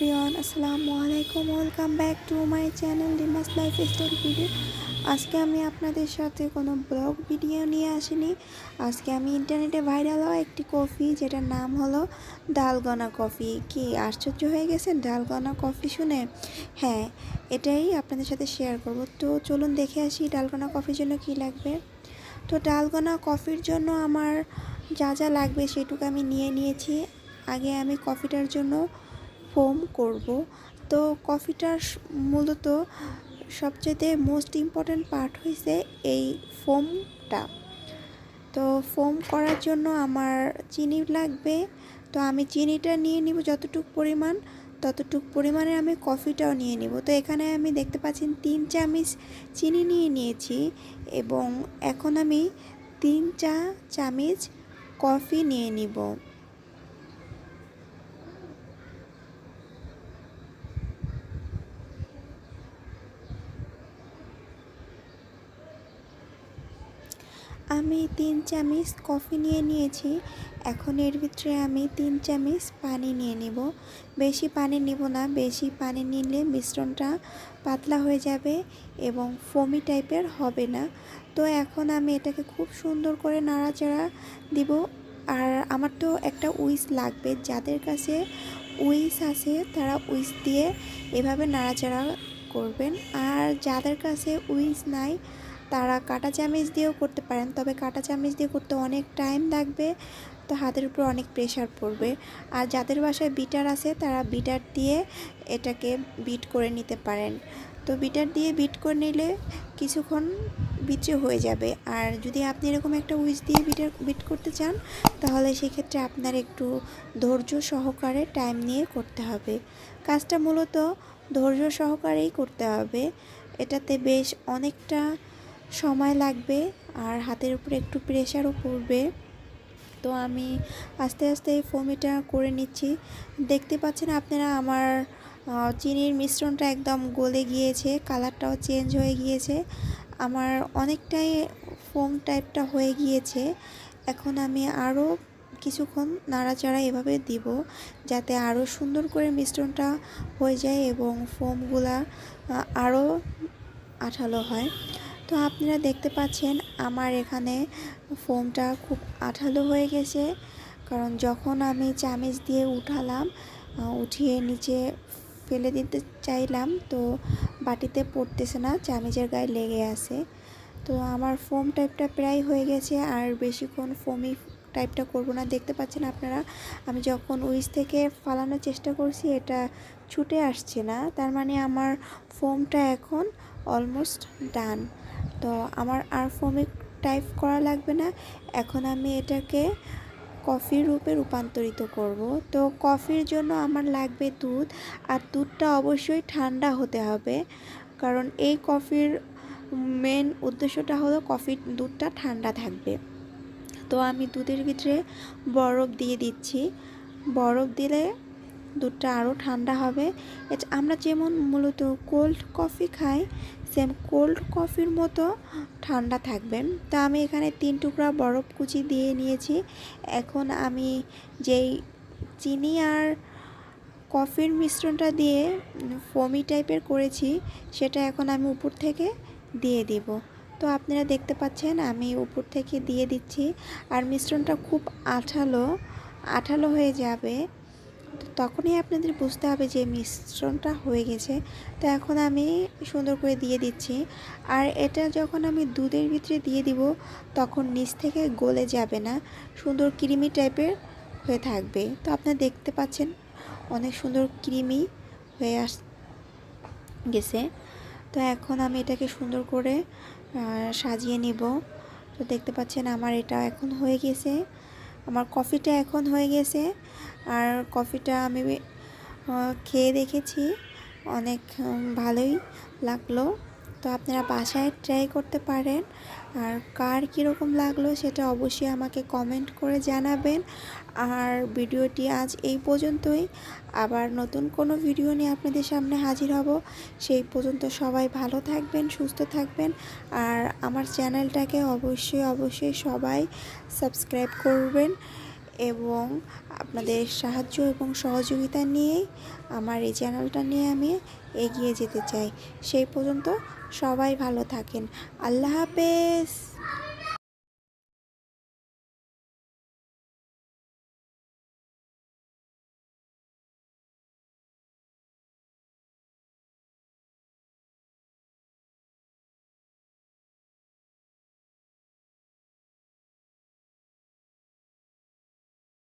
Everyone, আসসালামু আলাইকুম। Welcome back to my channel ডিমাস life style video আজকে আমি আপনাদের সাথে কোনো ব্লগ ভিডিও নিয়ে আসিনি। আজকে আমি ইন্টারনেটে ভাইরাল হওয়া একটি কফি, যেটার নাম হলো ডালগনা কফি। কি, আশ্চর্য হয়ে গেছে ডালগনা কফি শুনে? হ্যাঁ এটাই আপনাদের সাথে শেয়ার করব। তো চলুন দেখে আসি ডালগনা কফির জন্য কি লাগবে। তো ডালগনা কফির জন্য আমার যা যা লাগবে সেটুকু আমি নিয়ে নিয়েছি। আগে আমি কফিটার জন্য ফোম করব। তো কফিটার মূলত সবচেয়ে মোস্ট ইম্পর্ট্যান্ট পার্ট হয়েছে এই ফোমটা। তো ফোম করার জন্য আমার চিনি লাগবে। তো আমি চিনিটা নিয়ে নিব যতটুক পরিমাণ, ততটুক পরিমাণে আমি কফিটাও নিয়ে নিব। তো এখানে আমি দেখতে পাচ্ছেন তিন চামচ চিনি নিয়ে নিয়েছি এবং এখন আমি তিন চা, চামচ কফি নিয়ে নিব। আমি তিন চামচ কফি নিয়ে নিয়েছি। এখন এর ভিতরে আমি তিন চামচ পানি নিয়ে নিব। বেশি পানি নিব না, বেশি পানি নিলে মিশ্রণটা পাতলা হয়ে যাবে এবং ফোমি টাইপের হবে না। তো এখন আমি এটাকে খুব সুন্দর করে নাড়াচাড়া দিব। আর আমার তো একটা উইস লাগবে, যাদের কাছে উইস আছে তারা উইস দিয়ে এভাবে নাড়াচাড়া করবেন। আর যাদের কাছে উইস নাই তারা কাটা চামচ দিয়েও করতে পারেন, তবে কাটা চামচ দিয়ে করতে অনেক টাইম লাগবে। তো হাতের উপর অনেক প্রেশার পড়বে। আর যাদের বাসায় বিটার আছে, তারা বিটার দিয়ে এটাকে বিট করে নিতে পারেন। তো বিটার দিয়ে বিট করে নিলে কিছুক্ষণ বিচে হয়ে যাবে। আর যদি আপনি এরকম একটা উইচ দিয়ে বিটার বিট করতে চান, তাহলে সেক্ষেত্রে আপনার একটু ধৈর্য সহকারে টাইম নিয়ে করতে হবে। কাজটা মূলত ধৈর্য সহকারেই করতে হবে। এটাতে বেশ অনেকটা সময় লাগবে আর হাতের উপরে একটু প্রেশারও পড়বে। তো আমি আস্তে আস্তে এই ফোমিটা করে নিচ্ছি। দেখতে পাচ্ছেন আপনারা আমার চিনির মিশ্রণটা একদম গলে গিয়েছে কালারটাও চেঞ্জ হয়ে গিয়েছে। আমার অনেকটাই ফোম টাইপটা হয়ে গিয়েছে। এখন আমি আরও কিছুক্ষণ নাড়াচাড়া এভাবে দিব যাতে আরও সুন্দর করে মিশ্রণটা হয়ে যায় এবং ফোমগুলা আরও আঠালো হয়। তো আপনারা দেখতে পাচ্ছেন আমার এখানে ফোমটা খুব আঠালো হয়ে গেছে। কারণ যখন আমি চামিচ দিয়ে উঠালাম উঠিয়ে নিচে ফেলে দিতে চাইলাম, তো বাটিতে পড়তেছে না, চামিচের গায়ে লেগে আছে। তো আমার ফোম টাইপটা প্রায় হয়ে গেছে, আর বেশিক্ষণ ফোমি টাইপটা করব না। দেখতে পাচ্ছেন আপনারা, আমি যখন উইচ থেকে ফালানোর চেষ্টা করছি, এটা ছুটে আসছে না। তার মানে আমার ফোমটা এখন অলমোস্ট ডান। তো আমার আর ফোমিক টাইপ করা লাগবে না। এখন আমি এটাকে কফির রূপে রূপান্তরিত করব। তো কফির জন্য আমার লাগবে দুধ, আর দুধটা অবশ্যই ঠান্ডা হতে হবে। কারণ এই কফির মেন উদ্দেশ্যটা হলো কফির দুধটা ঠান্ডা থাকবে। তো আমি দুধের ভিতরে বরফ দিয়ে দিচ্ছি। বরফ দিলে দুধটা আরও ঠান্ডা হবে। এটা আমরা যেমন মূলত কোল্ড কফি খাই সেম কোল্ড কফির মতো ঠান্ডা থাকবে। তো আমি এখানে তিন টুকরা বরফ কুচি দিয়ে নিয়েছি। এখন আমি যেই চিনি আর কফির মিশ্রণটা দিয়ে ফমি টাইপের করেছি, সেটা এখন আমি উপর থেকে দিয়ে দিব। তো আপনারা দেখতে পাচ্ছেন, আমি উপর থেকে দিয়ে দিচ্ছি। আর মিশ্রণটা খুব আঠালো আঠালো হয়ে যাবে। তো তখনই আপনাদের বুঝতে হবে যে মিশ্রণটা হয়ে গেছে। তো এখন আমি সুন্দর করে দিয়ে দিচ্ছি। আর এটা যখন আমি দুধের ভিতরে দিয়ে দিব, তখন নিচ থেকে গলে যাবে না। সুন্দর ক্রিমি টাইপের হয়ে থাকবে। তো আপনারা দেখতে পাচ্ছেন, অনেক সুন্দর ক্রিমি হয়ে আস, গেছে। তো এখন আমি এটাকে সুন্দর করে সাজিয়ে নিব। তো দেখতে পাচ্ছেন আমার এটা এখন হয়ে গেছে। আমার কফিটা এখন হয়ে গেছে। আর কফিটা আমি খেয়ে দেখেছি। অনেক ভালোই লাগল। তো আপনারা বাসায় ট্রাই করতে পারেন। আর কার কীরকম লাগল সেটা অবশ্যই আমাকে কমেন্ট করে জানাবেন। আর ভিডিওটি আজ এই পর্যন্তই। আবার নতুন কোনো ভিডিও নিয়ে আপনাদের সামনে হাজির হব। সেই পর্যন্ত সবাই ভালো থাকবেন, সুস্থ থাকবেন। আর আমার চ্যানেলটাকে অবশ্যই অবশ্যই সবাই সাবস্ক্রাইব করবেন। এবং আপনাদের সাহায্য এবং সহযোগিতা নিয়েই আমার এই চ্যানেলটা নিয়ে আমি এগিয়ে যেতে চাই। সেই পর্যন্ত সবাই ভালো থাকেন। আল্লাহ হাফেজ।